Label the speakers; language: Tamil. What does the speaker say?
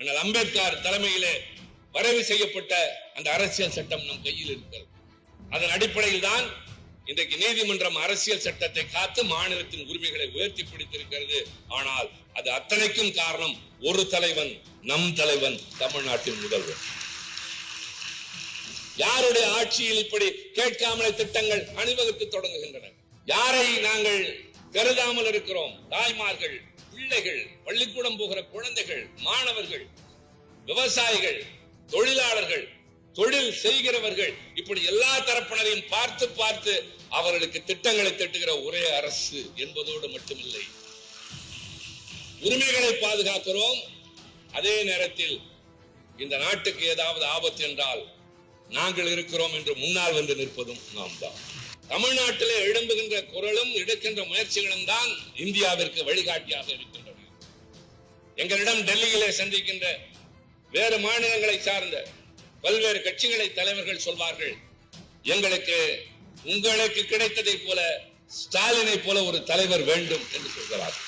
Speaker 1: ஆனால் அம்பேத்கர் தலைமையிலே வரைவு செய்யப்பட்ட அந்த அரசியல் சட்டம் நம் கையில் இருக்கிறது. அதன் அடிப்படையில் தான் இன்றைக்கு நீதிமன்றம் அரசியல் சட்டத்தை காத்து மாநிலத்தின் உரிமைகளை உயர்த்தி பிடித்திருக்கிறது. ஆனால் அது அத்தனைக்கும் காரணம் ஒரு தலைவன் நம் தலைவன் தமிழ்நாட்டின் முதல்வர். யாருடைய ஆட்சியில் இப்படி கேட்காமலே திட்டங்கள் அணிவகுத்து தொடங்குகின்றன? யாரை நாங்கள் கருதாமல் இருக்கிறோம்? தாய்மார்கள் பிள்ளைகள் பள்ளிக்கூடம் போகிற குழந்தைகள் மாணவர்கள் விவசாயிகள் தொழிலாளர்கள் தொழில் செய்கிறவர்கள் இப்படி எல்லா தரப்பினரையும் பார்த்து பார்த்து அவர்களுக்கு திட்டங்களை திட்டுகிற ஒரே அரசு என்பதோடு மட்டுமில்லை. உரிமைகளை பாதுகாக்கிறோம். அதே நேரத்தில் இந்த நாட்டுக்கு ஏதாவது ஆபத்து என்றால் நாங்கள் இருக்கிறோம் என்று முன்னால் வந்து நிற்பதும் நாம் தான். தமிழ்நாட்டிலே எழும்புகின்ற குரலும் எடுக்கின்ற முயற்சிகளும் தான் இந்தியாவிற்கு வழிகாட்டியாக இருக்கின்றன. எங்களிடம் டெல்லியிலே சந்திக்கின்ற வேறு மாநிலங்களை சார்ந்த பல்வேறு கட்சிகளை தலைவர்கள் சொல்வார்கள் எங்களுக்கு உங்களுக்கு கிடைத்ததை போல ஸ்டாலினை போல ஒரு தலைவர் வேண்டும் என்று சொல்கிறார்கள்.